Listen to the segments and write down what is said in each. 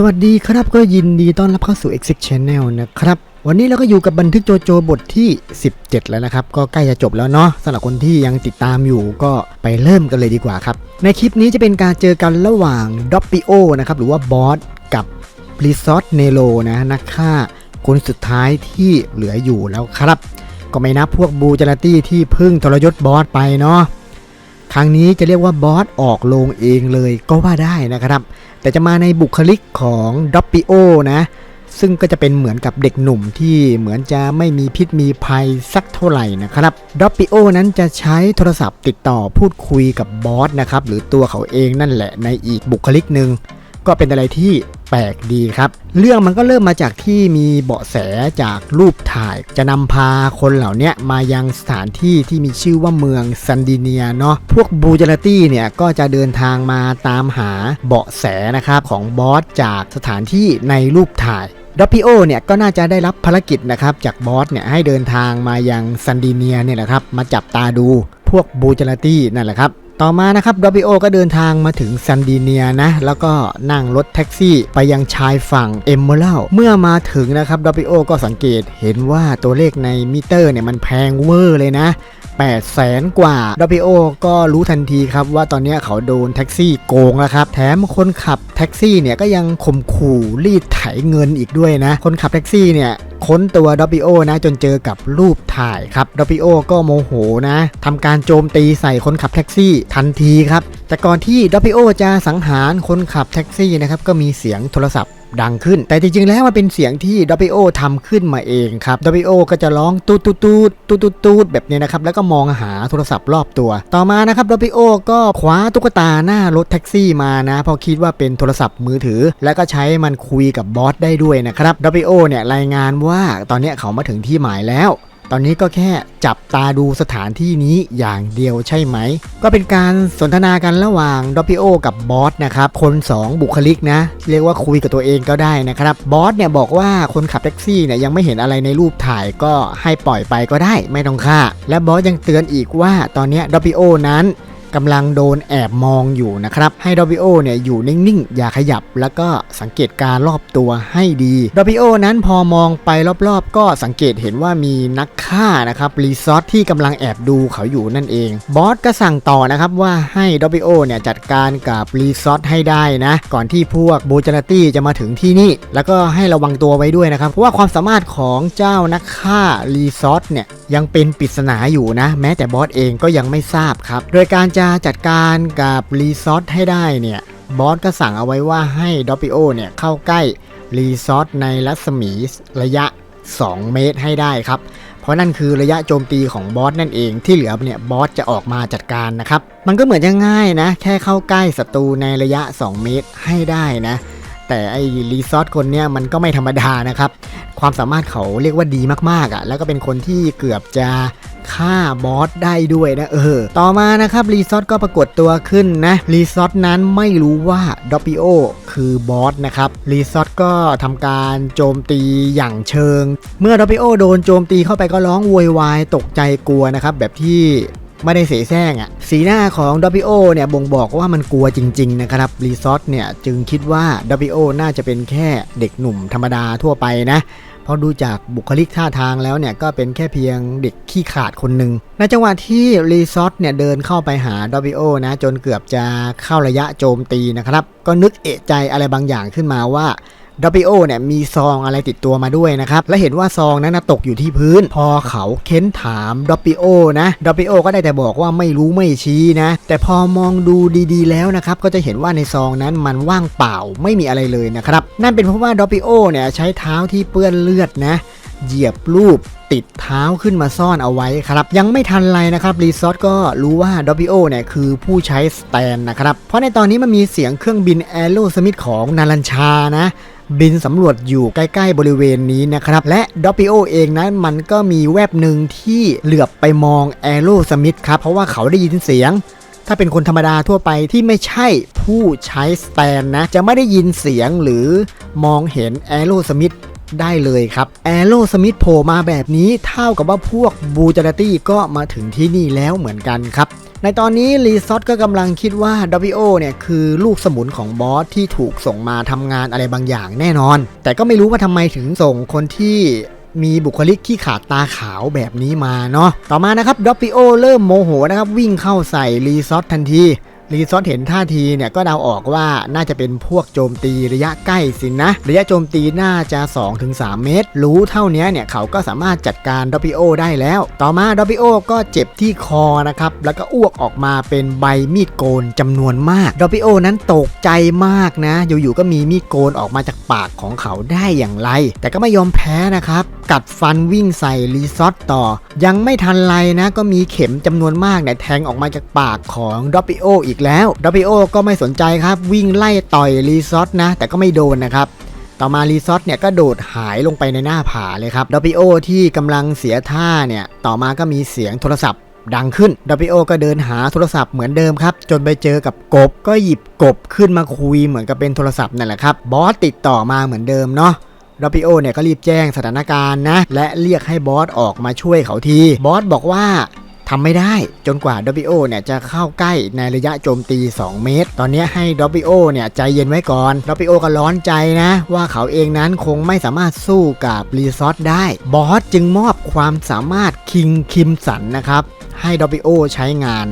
สวัสดีครับก็ยินดีต้อนรับเข้าสู่ Exit Channel นะครับ วันนี้เราก็อยู่กับบันทึกโจโจบทที่ 17 แล้วนะครับ ก็ใกล้จะจบแล้วเนาะสำหรับคนที่ยังติดตามอยู่ก็ไปเริ่มกันเลยดีกว่าครับ ในคลิปนี้จะเป็นการเจอกันระหว่างด็อปปิโอนะครับ หรือว่าบอสกับรีซอสเนโลนะนักฆ่าคนสุดท้ายที่เหลืออยู่แล้วครับ ก็ไม่นับพวกบูจาราตี้ที่พึ่งทรยศบอสไปเนาะ ครั้งนี้จะเรียกว่าบอสออกโรงเองเลยก็ว่าได้นะครับ แต่จะมาในบุคลิกของดอปปิโอนะซึ่งก็จะเป็นเหมือนกับเด็กหนุ่มที่เหมือนจะไม่มีพิษมีภัยสักเท่าไหร่นะครับดอปปิโอนั้นจะใช้โทรศัพท์ติดต่อพูดคุยกับบอสนะครับหรือตัวเขาเองนั่นแหละในอีกบุคลิกหนึ่ง ก็เป็นอะไรที่แปลกดีครับ เรื่องมันก็เริ่มมาจากที่มีเบาะแสจากรูปถ่าย จะนำพาคนเหล่านี้มายังสถานที่ที่มีชื่อว่าเมืองซันดิเนียเนาะพวกบูจาราตี้เนี่ยก็จะเดินทางมาตามหาเบาะแสนะครับของบอสจากสถานที่ในรูปถ่ายดอปิโอเนี่ยก็น่าจะได้รับภารกิจนะครับจากบอสเนี่ยให้เดินทางมายังซันดิเนียเนี่ยแหละครับมาจับตาดูพวกบูจาราตี้นั่นแหละครับ ต่อมานะครับดอบิโอก็เดินทางมาถึงซันดีเนียนะ แล้วก็นั่งรถแท็กซี่ไปยังชายฝั่งเอมเมอรัลเมื่อมาถึงนะครับดอบิโอก็สังเกตเห็นว่าตัวเลขในมิเตอร์เนี่ยมันแพงเวอร์เลยนะ8แสนกว่าดอบิโอก็รู้ทันทีครับว่าตอนนี้เขาโดนแท็กซี่โกงแล้วครับ แถมคนขับแท็กซี่เนี่ยก็ยังข่มขู่รีดไถเงินอีกด้วยนะ คนขับแท็กซี่เนี่ยค้นตัวดอปิโอนะจนเจอกับรูปถ่ายครับดอปิโอก็โมโหนะทำการโจมตีใส่คนขับแท็กซี่ทันทีครับ แต่ก่อนที่ดอปิโอจะสังหารคนขับแท็กซี่นะครับก็มีเสียงโทรศัพท์ดังขึ้น แต่จริงๆ แล้วมันเป็นเสียงที่ดอปิโอทำขึ้นมาเองครับดอปิโอก็จะร้องตูดตูดตูดตูดตูดแบบนี้นะครับ แล้วก็มองหาโทรศัพท์รอบตัว ต่อมานะครับดอปิโอก็คว้าตุ๊กตาหน้ารถแท็กซี่มานะ เพราะคิดว่าเป็นโทรศัพท์มือถือ แล้วก็ใช้มันคุยกับบอสได้ด้วยนะครับดอปิโอเนี่ยรายงานว่าตอนนี้เขามาถึงที่หมายแล้ว ตอนนี้ก็แค่จับตาดูสถานที่นี้อย่างเดียวใช่ไหม ก็เป็นการสนทนากันระหว่างดอปิโอกับบอสนะครับ คน 2 บุคลิกนะ เรียกว่าคุยกับตัวเองก็ได้นะครับ บอสเนี่ยบอกว่าคนขับแท็กซี่เนี่ยยังไม่เห็นอะไรในรูปถ่ายก็ให้ปล่อยไปก็ได้ไม่ต้องฆ่า และบอสยังเตือนอีกว่าตอนนี้ดอปิโอนั้น กำลังโดนแอบมองอยู่นะครับ ให้ดอบิโอเนี่ยอยู่นิ่งๆ อย่าขยับ แล้วก็สังเกตการรอบตัวให้ดีดอบิโอนั้นพอมองไปรอบๆ ก็สังเกตเห็นว่ามีนักฆ่านะครับรีซอสที่กำลังแอบดูเขาอยู่นั่นเอง บอสก็สั่งต่อนะครับว่าให้ดอบิโอเนี่ยจัดการกับรีซอสให้ได้นะ ก่อนที่พวกโบจาราตี้จะมาถึงที่นี่ แล้วก็ให้ระวังตัวไว้ด้วยนะครับเพราะว่าความสามารถของเจ้านักฆ่ารีซอสเนี่ย ยังเป็นปริศนาอยู่นะ แม้แต่บอสเองก็ยังไม่ทราบครับ โดยการจะจัดการกับรีซอสให้ได้เนี่ยบอสก็สั่งเอาไว้ว่าให้ดอปิโอเนี่ยเข้าใกล้รีซอสในรัศมีระยะ 2 เมตรให้ได้ครับ เพราะนั่นคือระยะโจมตีของบอสนั่นเองที่เหลือเนี่ยบอสจะออกมาจัดการนะครับ มันก็เหมือนจะง่ายนะ แค่เข้าใกล้ศัตรูในระยะ 2 เมตรให้ได้นะ แต่ไอ้รีซอสคนเนี้ยมันก็ไม่ธรรมดานะครับ ความสามารถเขาเรียกว่าดีมากๆอะ่ะ แล้วก็เป็นคนที่เกือบจะฆ่าบอสได้ด้วยนะเออ ต่อมานะครับรีซอสก็ปรากฏตัวขึ้นนะรีซอสนั้นไม่รู้ว่าดอปิโอคือบอสนะครับรีซอสก็ทำการโจมตีอย่างเชิง เมื่อดอปิโอโดนโจมตีเข้าไปก็ร้องโวยวายตกใจกลัวนะครับแบบที่ไม่ได้เสแสร้งอะ่ะ สีหน้าของดอปิโอเนี่ยบ่งบอกว่ามันกลัวจริง ๆ นะครับ รีซอสเนี่ยจึงคิดว่าดอปิโอน่าจะเป็นแค่เด็กหนุ่มธรรมดาทั่วไปนะ พราะดูจากบุคลิกท่าทางแล้วเนี่ยก็เป็นแค่เพียงเด็กขี้ขาดคนหนึ่งในจังหวะที่รีซอสเนี่ยเดินเข้าไปหาดอบิโอนะจนเกือบจะเข้าระยะโจมตีนะครับ ก็นึกเอะใจอะไรบางอย่างขึ้นมาว่า ดอบิโอเนี่ยมีซองอะไรติดตัวมาด้วยนะครับ และเห็นว่าซองนั้นนะตกอยู่ที่พื้น พอเขาเค้นถามดอปิโอนะดอปิโอก็ได้แต่บอกว่าไม่รู้ไม่ชี้นะ แต่พอมองดูดีๆ แล้วนะครับ ก็จะเห็นว่าในซองนั้นมันว่างเปล่าไม่มีอะไรเลยนะครับ นั่นเป็นเพราะว่าดอปิโอเนี่ยใช้เท้าที่เปื้อนเลือดนะ เหยียบรูปติดเท้าขึ้นมาซ่อนเอาไว้ครับ ยังไม่ทันไรนะครับรีซอสก็รู้ว่าดอบิโอเนี่ยคือผู้ใช้สแตนนะครับ เพราะในตอนนี้มันมีเสียงเครื่องบินแอโรสมิธของนารันชานะ บินสำรวจอยู่ใกล้ ๆ บริเวณนี้นะครับ และดอปิโอเองนั้นมันก็มีแวบหนึ่งที่เหลือบไปมองแอโรสมิธครับ เพราะว่าเขาได้ยินเสียง ถ้าเป็นคนธรรมดาทั่วไปที่ไม่ใช่ผู้ใช้สแตนนะ จะไม่ได้ยินเสียงหรือมองเห็นแอโรสมิธได้เลยครับแอโรสมิธโผล่มาแบบนี้เท่ากับว่าพวกบูจาราตี้ก็มาถึงที่นี่แล้วเหมือนกันครับ ในตอนนี้รีซอตก็กำลังคิดว่าด w เนี่ยคือลูกสมุนของบอสที่ถูกส่งมาทำงานอะไรบางอย่างแน่นอน แต่ก็ไม่รู้ว่าทำไมถึงส่งคนที่มีบุคลิกที่ขาดตาขาวแบบนี้มาเนาะ ต่อมานะครับดอบิโอเริ่มโมโหนะครับวิ่งเข้าใส่รีซอสทันที รีซอสเห็นท่าทีเนี่ยก็เดาออกว่าน่าจะเป็นพวกโจมตีระยะใกล้สินนะ ระยะโจมตีน่าจะ 2-3 เมตร รู้เท่านี้เนี่ยเขาก็สามารถจัดการดอปิโอได้แล้ว ต่อมาดอปิโอก็เจ็บที่คอนะครับ แล้วก็อ้วกออกมาเป็นใบมีดโกนจำนวนมากดอปิโอนั้นตกใจมากนะ อยู่ๆก็มีมีดโกนออกมาจากปากของเขาได้อย่างไร แต่ก็ไม่ยอมแพ้นะครับ กัดฟันวิ่งใส่รีซอสต่อ ยังไม่ทันไรนะ ก็มีเข็มจำนวนมากเนี่ยแทงออกมาจากปากของดอปิโออีกแล้วดอปิโอก็ไม่สนใจครับ วิ่งไล่ต่อยรีซอสนะ แต่ก็ไม่โดนนะครับ ต่อมารีซอสเนี่ยก็โดดหายลงไปในหน้าผาเลยครับดอปิโอที่กำลังเสียท่าเนี่ย ต่อมาก็มีเสียงโทรศัพท์ดังขึ้นดอปิโอก็เดินหาโทรศัพท์เหมือนเดิมครับ จนไปเจอกับกบ ก็หยิบกบขึ้นมาคุยเหมือนกับเป็นโทรศัพท์นั่นแหละครับ บอสติดต่อมาเหมือนเดิมเนาะดอปิโอเนี่ยก็รีบแจ้งสถานการณ์นะ และเรียกให้บอสออกมาช่วยเขาที บอสบอกว่า ทำไม่ได้จนกว่าดอปิโอเนี่ยจะเข้าใกล้ในระยะโจมตี 2 เมตร ตอนนี้ให้ดอปิโอเนี่ยใจเย็นไว้ก่อนดอปิโอก็ร้อนใจนะ ว่าเขาเองนั้นคงไม่สามารถสู้กับรีซอสได้ บอสจึงมอบความสามารถคิงคิมสันนะครับ ให้ดอปิโอใช้งาน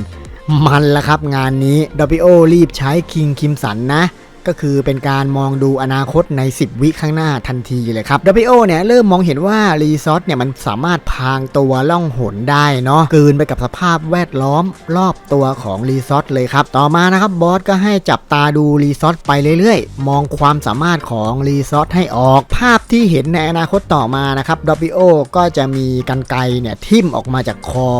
มันละครับงานนี้ดอปิโอรีบใช้คิงคิมสันนะ ก็คือเป็นการมองดูอนาคตใน 10 วิข้างหน้าทันทีเลยครับ w เนี่ยเริ่มมองเห็นว่ารีซอสเนี่ยมันสามารถพางตัวล่องหนได้เนาะกืนไปกับสภาพแวดล้อมรอบตัวของรีซอสเลยครับ ต่อมานะครับบอสก็ให้จับตาดูรีซอสไปเรื่อยๆ มองความสามารถของรีซอสให้ออก ภาพที่เห็นในอนาคตต่อมานะครับ w ก็จะมีกันไกเนี่ยทิ่มออกมาจากคอ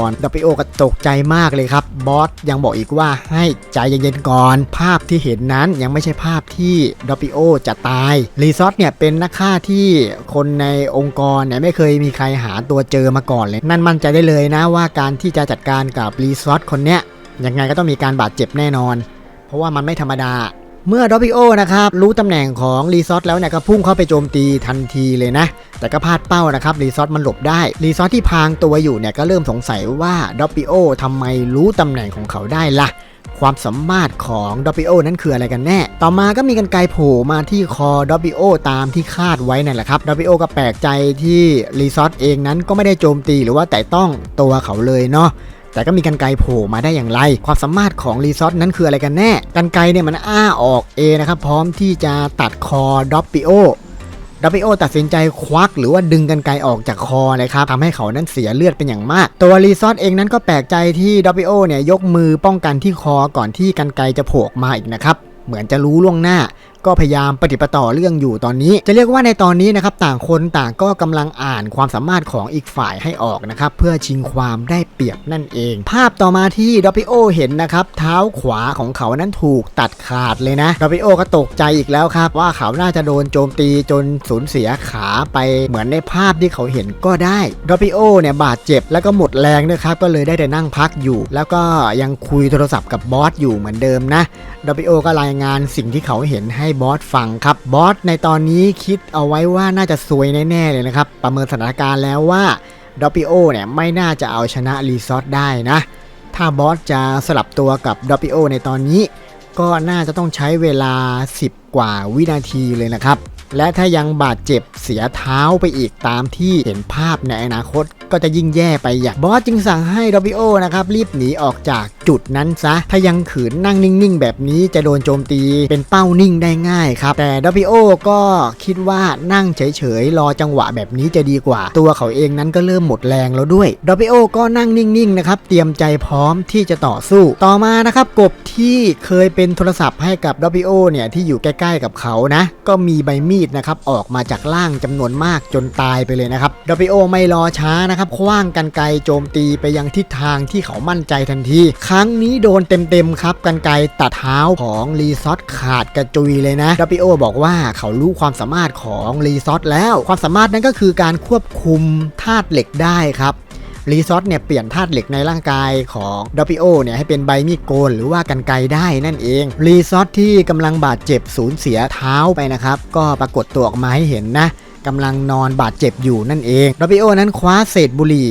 w ก็ตกใจมากเลยครับบอสยังบอกอีกว่าให้ใจเย็นๆก่อน ภาพที่เห็นนั้นยังไม่ใช่ภาพาพที่ดอปิโอจะตายรีซอสเนี่ยเป็นนักฆ่าที่คนในองค์กรเนี่ยไม่เคยมีใครหาตัวเจอมาก่อนเลย นั่นมั่นใจได้เลยนะว่าการที่จะจัดการกับรีซอสคนเนี้ยยังไงก็ต้องมีการบาดเจ็บแน่นอน เพราะว่ามันไม่ธรรมดาเมื่อดอปิโอนะครับรู้ตำแหน่งของรีซอสแล้วเนี่ยก็พุ่งเข้าไปโจมตีทันทีเลยนะ แต่ก็พลาดเป้านะครับรีซอสมันหลบได้รีซอสที่พางตัวอยู่เนี่ยก็เริ่มสงสัยว่าดอปิโอทำไมรู้ตำแหน่งของเขาได้ละ่ะ ความสามารถของดอปิโอนั้นคืออะไรกันแน่ ต่อมาก็มีกันไกโผล่มาที่คอดอปิโอตามที่คาดไว้นั่นแหละครับดอปิโอก็แปลกใจที่รีซอสเองนั้นก็ไม่ได้โจมตีหรือว่าแต่ต้องตัวเขาเลยเนาะแต่ก็มีกันไกโผล่มาได้อย่างไร ความสามารถของรีซอสนั้นคืออะไรกันแน่ กันไกเนี่ยมันอ้าออกเองนะครับ พร้อมที่จะตัดคอดอปิโอ ดับเบิลโอตัดสินใจควักหรือว่าดึงกันไกออกจากคอเลยครับทำให้เขานั้นเสียเลือดเป็นอย่างมาก ตัวรีซอสเองนั้นก็แปลกใจที่ดับเบิลโอเนี่ยยกมือป้องกันที่คอก่อนที่กันไกจะโผล่มาอีกนะครับเหมือนจะรู้ล่วงหน้า ก็พยายามปฏิปต่อเรื่องอยู่ตอนนี้ จะเรียกว่าในตอนนี้นะครับต่างคนต่างก็กำลังอ่านความสามารถของอีกฝ่ายให้ออกนะครับเพื่อชิงความได้เปรียบนั่นเอง ภาพต่อมาที่ดอปิโอเห็นนะครับเท้าขวาของเขานั้นถูกตัดขาดเลยนะดอปิโอก็ตกใจอีกแล้วครับ ว่าเขาน่าจะโดนโจมตีจนสูญเสียขาไปเหมือนในภาพที่เขาเห็นก็ได้ดอปิโอเนี่ยบาดเจ็บแล้วก็หมดแรงนะครับก็เลยได้แต่นั่งพักอยู่ แล้วก็ยังคุยโทรศัพท์กับบอสอยู่เหมือนเดิมนะดอปิโอก็รายงานสิ่งที่เขาเห็นให้บอสฟังครับบอสในตอนนี้คิดเอาไว้ว่าน่าจะซวยแน่ๆเลยนะครับ ประเมินสถานการณ์แล้วว่าดอปิโอเนี่ยไม่น่าจะเอาชนะรีซอสได้นะ ถ้าบอสจะสลับตัวกับดอปิโอในตอนนี้ ก็น่าจะต้องใช้เวลา 10 กว่าวินาทีเลยนะครับ และถ้ายังบาดเจ็บเสียเท้าไปอีกตามที่เห็นภาพในอนาคตก็จะยิ่งแย่ไปอย่างบอสจึงสั่งให้ดอบิโอนะครับรีบหนีออกจากจุดนั้นซะ ถ้ายังขืนนั่งนิ่งๆ แบบนี้จะโดนโจมตีเป็นเป้านิ่งได้ง่ายครับ แต่ดอบิโอก็คิดว่านั่งเฉยๆ รอจังหวะแบบนี้จะดีกว่า ตัวเขาเองนั้นก็เริ่มหมดแรงแล้วด้วยดอบิโอก็นั่งนิ่งๆนะครับเตรียมใจพร้อมที่จะต่อสู้ ต่อมานะครับกบที่เคยเป็นโทรศัพท์ให้กับดอบิโอเนี่ยที่อยู่ใกล้ๆกับเขานะก็มีใบมีดนะครับออกมาจากล่างจำนวนมากจนตายไปเลยนะครับดอบิโอไม่รอช้านะครับคว้างกันไกโจมตีไปยังทิศทางที่เขามั่นใจทันที ครั้งนี้โดนเต็มๆครับกันไกตัดเท้าของรีซอสขาดกระจุยเลยนะดอบิโอบอกว่าเขารู้ความสามารถของรีซอสแล้ว ความสามารถนั้นก็คือการควบคุมธาตุเหล็กได้ครับ รีซอสเนี่ยเปลี่ยนธาตุเหล็กในร่างกายของดอปิโอเนี่ยให้เป็นใบมีดโกนหรือว่ากันไกได้นั่นเอง รีซอสที่กำลังบาดเจ็บสูญเสียเท้าไปนะครับ ก็ปรากฏตัวออกมาให้เห็นนะกำลังนอนบาดเจ็บอยู่นั่นเองโรบิโอนั้นคว้าเศษบุหรี่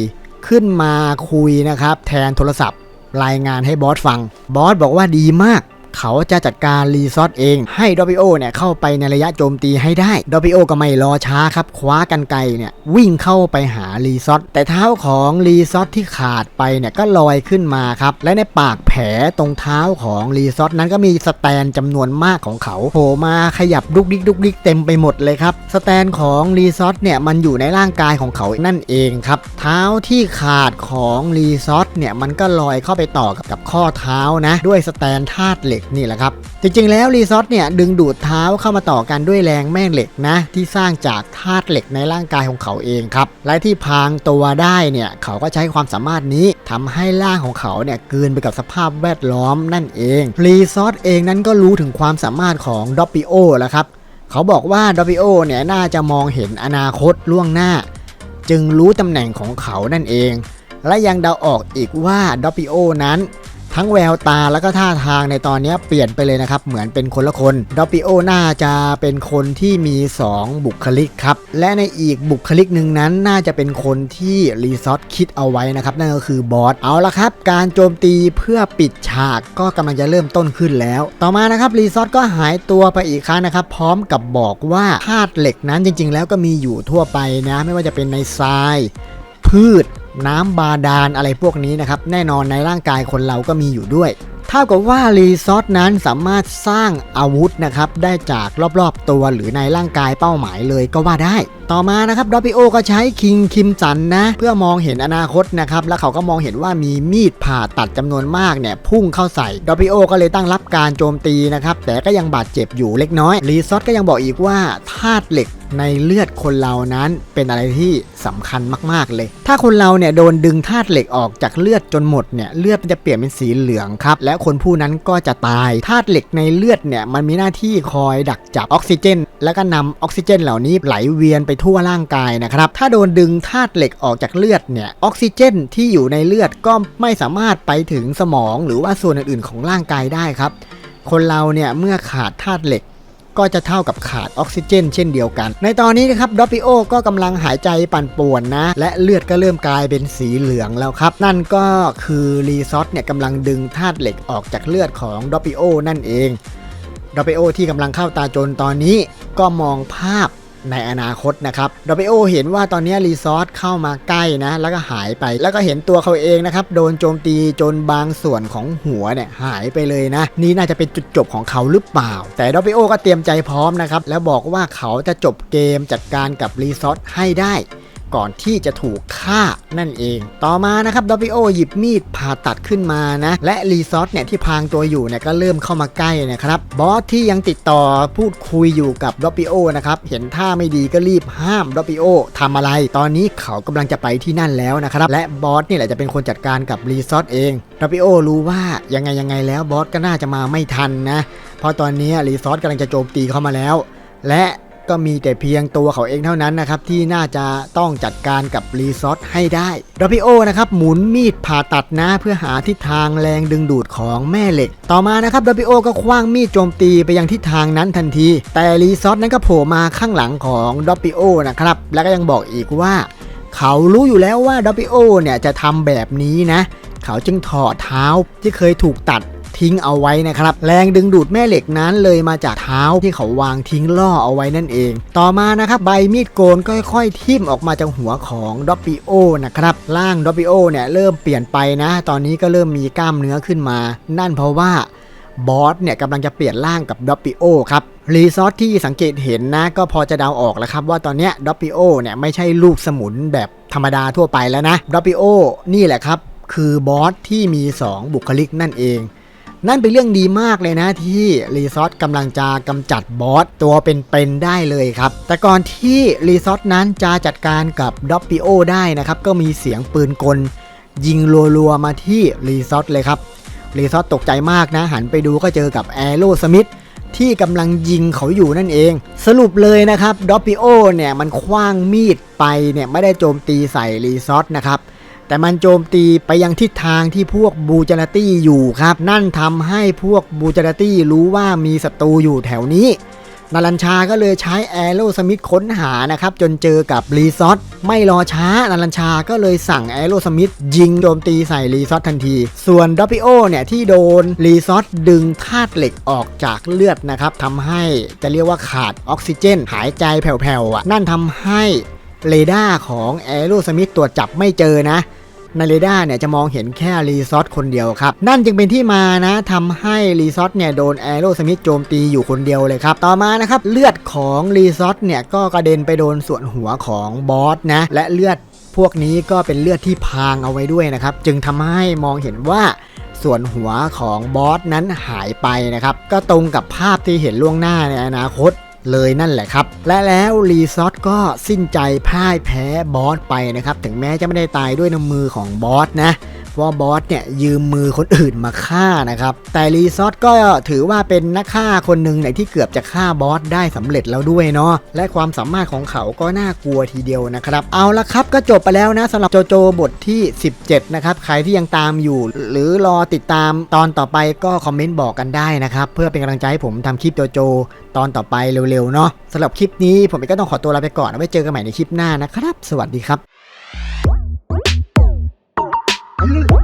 ขึ้นมาคุยนะครับ แทนโทรศัพท์ รายงานให้บอสฟัง บอสบอกว่าดีมาก เขาจะจัดการรีซอสเอง ให้ดอปิโอเนี่ยเข้าไปในระยะโจมตีให้ได้ดอปิโอก็ไม่รอช้าครับคว้ากันไกเนี่ยวิ่งเข้าไปหารีซอสแต่เท้าของรีซอสที่ขาดไปเนี่ยก็ลอยขึ้นมาครับและในปากแผลตรงเท้าของรีซอสนั้นก็มีสแตนจำนวนมากของเขาโผล่มาขยับดุกดิกดุกดิกเต็มไปหมดเลยครับสแตนของรีซอสเนี่ยมันอยู่ในร่างกายของเขานั่นเองครับเท้าที่ขาดของรีซอสเนี่ยมันก็ลอยเข้าไปต่อกับกับข้อเท้านะ ด้วยสแตนธาตุเหล็กนี่แหละครับ จริงๆ แล้วรีซอสเนี่ยดึงดูดเท้าเข้ามาต่อกันด้วยแรงแม่เหล็กนะที่สร้างจากธาตุเหล็กในร่างกายของเขาเองครับและที่พางตัวได้เนี่ยเขาก็ใช้ความสามารถนี้ทำให้ร่างของเขาเนี่ยกืนไปกับสภาพแวดล้อมนั่นเองรีซอสเองนั้นก็รู้ถึงความสามารถของดอปปิโอแล้วครับเขาบอกว่าดอปปิโอเนี่ยน่าจะมองเห็นอนาคตล่วงหน้า จึงรู้ตำแหน่งของเขานั่นเอง และยังเดาออกอีกว่าดอปปิโอนั้น ทั้งแววตาแล้วก็ท่าทางในตอนนี้เปลี่ยนไปเลยนะครับ เหมือนเป็นคนละคนดอปปิโอน่าจะเป็นคนที่มี 2 บุคลิกครับ และในอีกบุคลิกหนึ่งนั้นน่าจะเป็นคนที่รีซอสคิดเอาไว้นะครับ นั่นก็คือบอสเอาละครับ การโจมตีเพื่อปิดฉากก็กำลังจะเริ่มต้นขึ้นแล้ว ต่อมานะครับรีซอสก็หายตัวไปอีกครั้งนะครับ พร้อมกับบอกว่าธาตุเหล็กนั้นจริง ๆ แล้วก็มีอยู่ทั่วไปนะ ไม่ว่าจะเป็นในทราย พืช น้ำบาดาลอะไรพวกนี้นะครับ แน่นอนในร่างกายคนเราก็มีอยู่ด้วย เท่ากับว่ารีซอสนั้นสามารถสร้างอาวุธนะครับ ได้จากรอบๆตัวหรือในร่างกายเป้าหมายเลยก็ว่าได้ ต่อมานะครับดอปิโอก็ใช้คิงคิมสันนะ เพื่อมองเห็นอนาคตนะครับ และเขาก็มองเห็นว่ามีมีดผ่าตัดจำนวนมากเนี่ยพุ่งเข้าใส่ดอปิโอก็เลยตั้งรับการโจมตีนะครับแต่ก็ยังบาดเจ็บอยู่เล็กน้อยรีซอสก็ยังบอกอีกว่าธาตุเหล็กในเลือดคนเรานั้นเป็นอะไรที่สำคัญมาก ๆ เลย ถ้าคนเราเนี่ยโดนดึงธาตุเหล็กออกจากเลือดจนหมดเนี่ยเลือดมันจะเปลี่ยนเป็นสีเหลืองครับ และคนผู้นั้นก็จะตาย ธาตุเหล็กในเลือดเนี่ยมันมีหน้าที่คอยดักจับออกซิเจน แล้วก็นำออกซิเจนเหล่านี้ไหลเวียนไปทั่วร่างกายนะครับ ถ้าโดนดึงธาตุเหล็กออกจากเลือดเนี่ยออกซิเจนที่อยู่ในเลือดก็ไม่สามารถไปถึงสมอง หรือว่าส่วนอื่นๆของร่างกายได้ครับ คนเราเนี่ยเมื่อขาดธาตุเหล็ก ก็จะเท่ากับขาดออกซิเจน เช่นเดียวกัน ในตอนนี้นะครับดอปิโอก็กำลังหายใจปั่นป่วนนะ และเลือดก็เริ่มกลายเป็นสีเหลืองแล้วครับ นั่นก็คือรีซอสเนี่ยกำลังดึงธาตุเหล็กออกจากเลือดของดอปิโอนั่นเองดอปิโอที่กำลังเข้าตาจนตอนนี้ก็มองภาพ ในอนาคตนะครับดอปิโอเห็นว่าตอนนี้รีซอสเข้ามาใกล้นะ แล้วก็หายไป แล้วก็เห็นตัวเขาเองนะครับ โดนโจมตีจนบางส่วนของหัวเนี่ยหายไปเลยนะ นี่น่าจะเป็นจุดจบของเขาหรือเปล่า แต่ดอปิโอก็เตรียมใจพร้อมนะครับ แล้วบอกว่าเขาจะจบเกมจัดการกับรีซอสให้ได้ ก่อนที่จะถูกฆ่านั่นเอง ต่อมานะครับดอปิโอหยิบมีดผ่าตัดขึ้นมานะ และรีซอสเนี่ยที่พางตัวอยู่เนี่ยก็เริ่มเข้ามาใกล้นะครับ บอสที่ยังติดต่อพูดคุยอยู่กับดอปิโอนะครับเห็นท่าไม่ดีก็รีบห้ามดอปิโอทำอะไร ตอนนี้เขากำลังจะไปที่นั่นแล้วนะครับ และบอสนี่แหละจะเป็นคนจัดการกับรีซอสเองดอปิโอรู้ว่ายังไงยังไงแล้วบอสก็น่าจะมาไม่ทันนะเพราะตอนนี้รีซอสกำลังจะโจมตีเข้ามาแล้ว และ ก็มีแต่เพียงตัวเขาเองเท่านั้นนะครับที่น่าจะต้องจัดการกับรีซอสให้ได้ดอปิโอนะครับหมุนมีดผ่าตัดนะเพื่อหาทิศทางแรงดึงดูดของแม่เหล็ก ต่อมานะครับดอปิโอก็คว้างมีดโจมตีไปยังทิศทางนั้นทันที แต่รีซอสนั้นก็โผล่มาข้างหลังของดอปิโอนะครับแล้วก็ยังบอกอีกว่า เขารู้อยู่แล้วว่าดอปิโอเนี่ยจะทำแบบนี้นะ เขาจึงถอดเท้าที่เคยถูกตัด ทิ้งเอาไว้นะครับ แรงดึงดูดแม่เหล็กนั้นเลยมาจากเท้าที่เขาวางทิ้งล่อเอาไว้นั่นเอง ต่อมานะครับใบมีดโกนก็ค่อยๆ ทิ่มออกมาจากหัวของดอปปิโอนะครับร่างดอปปิโอเนี่ยเริ่มเปลี่ยนไปนะ ตอนนี้ก็เริ่มมีกล้ามเนื้อขึ้นมา นั่นเพราะว่าบอสเนี่ยกำลังจะเปลี่ยนร่างกับดอปปิโอครับรีซอสที่สังเกตเห็นนะ ก็พอจะเดาออกแล้วครับว่าตอนนี้ยดอปปิโอเนี่ยไม่ใช่ลูกสมุนแบบธรรมดาทั่วไปแล้วนะดอปปิโอนี่แหละครับคือบอสที่มี 2 บุคลิกนั่นเอง นั่นเป็นเรื่องดีมากเลยนะที่รีซอสกำลังจะกำจัดบอสตัวเป็นๆได้เลยครับ แต่ก่อนที่รีซอสนั้นจะจัดการกับด็อปปิโอได้นะครับ ก็มีเสียงปืนกล ยิงรัวๆมาที่รีซอสเลยครับรีซอสตกใจมากนะ หันไปดูก็เจอกับแอโรสมิธที่กำลังยิงเขาอยู่นั่นเอง สรุปเลยนะครับด็อปปิโอเนี่ยมันคว้างมีดไปเนี่ยไม่ได้โจมตีใส่รีซอสนะครับ แต่มันโจมตีไปยังทิศทางที่พวกบูจาราตี้อยู่ครับ นั่นทำให้พวกบูจาราตี้รู้ว่ามีศัตรูอยู่แถวนี้นารัญชาก็เลยใช้แอโรสมิธค้นหานะครับ จนเจอกับรีซอตไม่รอช้านารัญชาก็เลยสั่งแอโรสมิธยิงโจมตีใส่รีซอตทันที ส่วนดอปิโอเนี่ย ที่โดนรีซอตดึงธาตุเหล็กออกจากเลือดนะครับทำให้จะเรียกว่าขาดออกซิเจน หายใจแผ่วๆอะนั่นทำให้เรดาร์ของแอโรสมิธตรวจจับไม่เจอนะ ในเรดาร์เนี่ยจะมองเห็นแค่รีซอตคนเดียวครับ นั่นจึงเป็นที่มานะทำให้รีซอตเนี่ยโดนแอโรสมิธโจมตีอยู่คนเดียวเลยครับ ต่อมานะครับเลือดของรีซอตเนี่ยก็กระเด็นไปโดนส่วนหัวของบอสนะและเลือดพวกนี้ก็เป็นเลือดที่พางเอาไว้ด้วยนะครับ จึงทำให้มองเห็นว่าส่วนหัวของบอสนั้นหายไปนะครับ ก็ตรงกับภาพที่เห็นล่วงหน้าในอนาคต เลยนั่นแหละครับ และแล้วรีซอตก็สิ้นใจพ่ายแพ้บอสไปนะครับ ถึงแม้จะไม่ได้ตายด้วยน้ำมือของบอสนะเพราะว่าบอสเนี่ยยืมมือคนอื่นมาฆ่านะครับ แต่รีซอตก็ถือว่าเป็นนักฆ่าคนหนึ่งในที่เกือบจะฆ่าบอสได้สำเร็จแล้วด้วยเนาะและความสามารถของเขาก็น่ากลัวทีเดียวนะครับ เอาละครับก็จบไปแล้วนะสำหรับโจโจบทที่ 17 นะครับ ใครที่ยังตามอยู่ หรือรอติดตามตอนต่อไปก็คอมเมนต์บอกกันได้นะครับ เพื่อเป็นกำลังใจให้ผมทำคลิปโจโจ ตอนต่อไปเร็วๆเนาะสำหรับคลิปนี้ผมก็ต้องขอตัวลาไปก่อนเอาไว้เจอกันใหม่ในคลิปหน้านะครับ สวัสดีครับ